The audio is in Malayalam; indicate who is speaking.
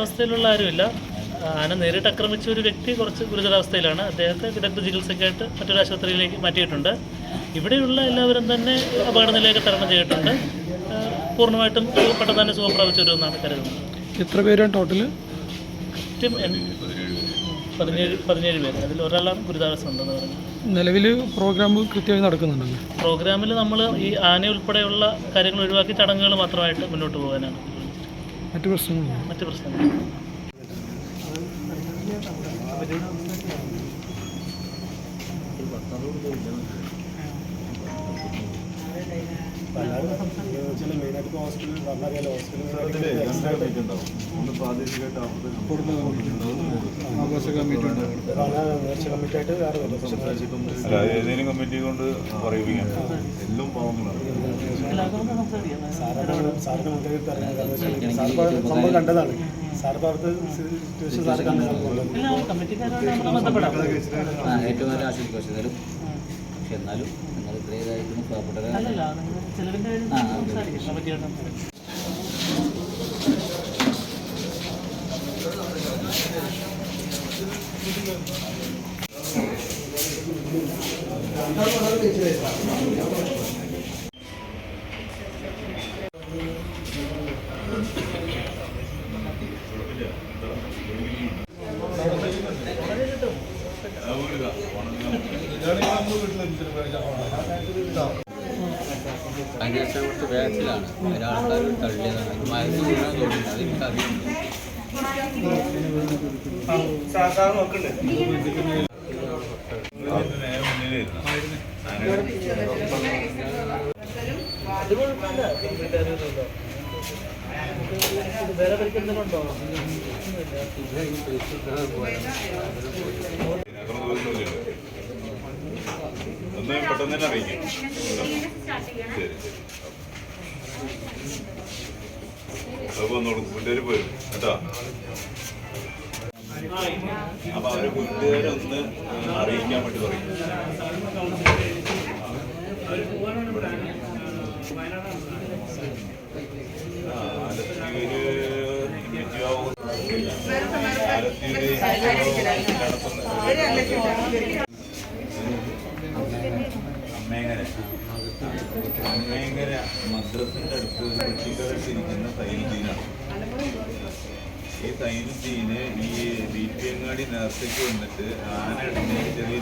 Speaker 1: അവസ്ഥയിലുള്ള ആരുമില്ല. ആന നേരിട്ട് ആക്രമിച്ച ഒരു വ്യക്തി കുറച്ച് ഗുരുതരാവസ്ഥയിലാണ്. അദ്ദേഹത്തെ വിദഗ്ധ ചികിത്സയ്ക്കായിട്ട് മറ്റൊരു ആശുപത്രിയിലേക്ക് മാറ്റിയിട്ടുണ്ട്. ഇവിടെയുള്ള എല്ലാവരും തന്നെ അപകടനിലയൊക്കെ തരണം ചെയ്തിട്ടുണ്ട്. പൂർണമായിട്ടും പെട്ടെന്ന് തന്നെ സുഖം പ്രാപിച്ചു വരുമെന്നാണ് കരുതുന്നത്
Speaker 2: എത്ര പേരാണ് ടോട്ടൽ
Speaker 1: കൃത്യം പതിനേഴ് പതിനേഴ് പേര്. അതിൽ ഒരാളാണ് ഗുരുതരാവസ്ഥ ഉണ്ടെന്ന് പറഞ്ഞു.
Speaker 2: നിലവിൽ പ്രോഗ്രാം കൃത്യമായി നടക്കുന്നുണ്ടല്ലോ.
Speaker 1: പ്രോഗ്രാമിൽ നമ്മൾ ഈ ആന ഉൾപ്പെടെയുള്ള കാര്യങ്ങൾ ഒഴിവാക്കി ചടങ്ങുകൾ മാത്രമായിട്ട് മുന്നോട്ട് പോകാനാണ്.
Speaker 2: മറ്റു പ്രശ്നങ്ങളൊന്നും
Speaker 1: മറ്റു പ്രശ്നങ്ങൾ
Speaker 3: ഏതെങ്കിലും കമ്മിറ്റി കൊണ്ട് പറയിപ്പിക്കാം എല്ലാം പാവങ്ങളാണ്.
Speaker 4: സാറിന് മുൻകൈ പറയുന്നത് സംഭവം കണ്ടതാണ്. സാർ പറഞ്ഞത് സിറ്റുവേഷൻ സാർ കണ്ടതാണ്.
Speaker 5: ഏറ്റവും നല്ല പക്ഷെ എന്നാലും പക്ഷെ എന്നാലും നിങ്ങൾ ഇത്രയും ഇതായിരിക്കും പാവപ്പെട്ടവരെ.
Speaker 1: അല്ലല്ല
Speaker 5: അതിന്റെ ശേഷം കുറച്ച് ബാക്കിലാണ് ഒരാൾക്കാർ തള്ളിയതാണ് മരുന്ന് വീണാൻ തോന്നുന്നു അത് എനിക്കറിയില്ല
Speaker 3: നേരെ മുന്നിലായിരുന്നു
Speaker 1: അത് കുഴപ്പമില്ല കമ്മിറ്റിക്കാരൊന്നുമില്ല വേറെ പരിക്കെന്തെങ്കിലുണ്ടോ
Speaker 3: പെട്ടെന്ന് തന്നെ അറിയിക്കും. ശരി ശരി. അത് വന്നോളൂ കൂട്ടുകാർ പോരും കേട്ടോ? അപ്പൊ അവരെ കൂട്ടുകാരൊന്ന് അറിയിക്കാൻ വേണ്ടി പറയും. ആലത്തൂര് വിദ്യാഭ്യാസ അമ്മേങ്ങര മേങ്ങര മദ്രസിന്റെ അടുത്ത് കുട്ടികളിട്ടിരിക്കുന്ന തൈനുദ്ദീനാണ് ഈ തൈനുദ്ദീന് ഈ ബീപ്പിയങ്ങാടി നേരത്തേക്ക് വന്നിട്ട് ആന
Speaker 4: ചെറിയ